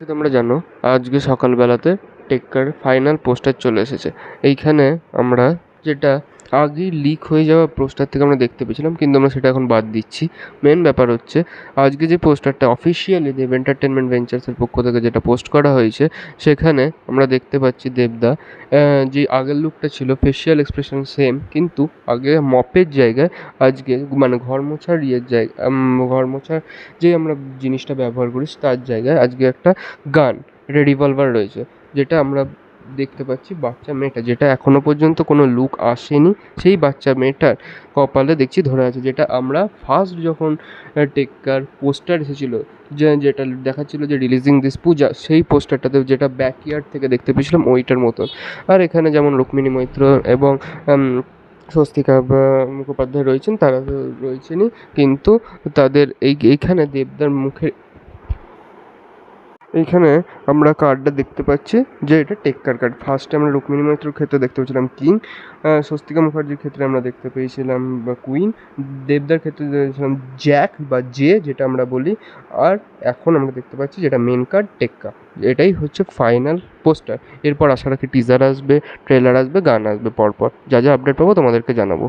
তোমরা জানো আজকে সকালবেলাতে টেক্কার ফাইনাল পোস্টার চলে এসেছে। এইখানে আমরা যেটা আগেই লিক হয়ে যাওয়া পোস্টার থেকে আমরা দেখতে পেয়েছিলাম, কিন্তু আমরা সেটা এখন বাদ দিচ্ছি। মেন ব্যাপার হচ্ছে, আজকে যে পোস্টারটা অফিসিয়ালি দেব এন্টারটেনমেন্ট ভেঞ্চার্সের পক্ষ থেকে যেটা পোস্ট করা হয়েছে, সেখানে আমরা দেখতে পাচ্ছি দেবদা যে আগের লুকটা ছিল ফেসিয়াল এক্সপ্রেশন সেম কিন্তু আগে মপের জায়গায়, আজকে মানে ঘর মোছার ইয়ের জায়গা ঘর মোছার যে আমরা জিনিসটা ব্যবহার করি তার জায়গায় আজকে একটা গান, একটা রিভলভার রয়েছে, যেটা আমরা দেখতে পাচ্ছি বাচ্চা মেয়েটা, যেটা এখনও পর্যন্ত কোনো লুক আসেনি। সেই বাচ্চা মেয়েটার কপালে দেখছি ধরে আছে, যেটা আমরা ফার্স্ট যখন টেক্কার পোস্টার এসেছিল, যে, যেটা দেখাচ্ছিল যে রিলিজিং দিস পূজা, সেই পোস্টারটাতে যেটা ব্যাক ব্যাকইয়ার্ড থেকে দেখতে পেয়েছিলাম ওইটার মতন। আর এখানে যেমন রুক্মিণী মৈত্র এবং স্বস্তিকা মুখোপাধ্যায় রয়েছেন, তারা রয়েছেনই, কিন্তু তাদের এই, এইখানে দেবদার মুখে এইখানে আমরা কার্ডটা দেখতে পাচ্ছি যে এটা টেক্কার কার্ড ফার্স্টে আমরা রুক্মিণী মৈত্রর ক্ষেত্রে দেখতে পেয়েছিলাম কিং স্বস্তিকা মুখার্জির ক্ষেত্রে আমরা দেখতে পেয়েছিলাম বা কুইন দেবদার ক্ষেত্রে দেখেছিলাম জ্যাক বা জে যেটা আমরা বলি। আর এখন আমরা দেখতে পাচ্ছি যেটা মেন কার্ড টেক্কা এটাই হচ্ছে ফাইনাল পোস্টার এরপর আশা রাখি টিজার আসবে ট্রেলার আসবে, গান আসবে, পরপর। যা যা আপডেট পাবো তোমাদেরকে জানাব।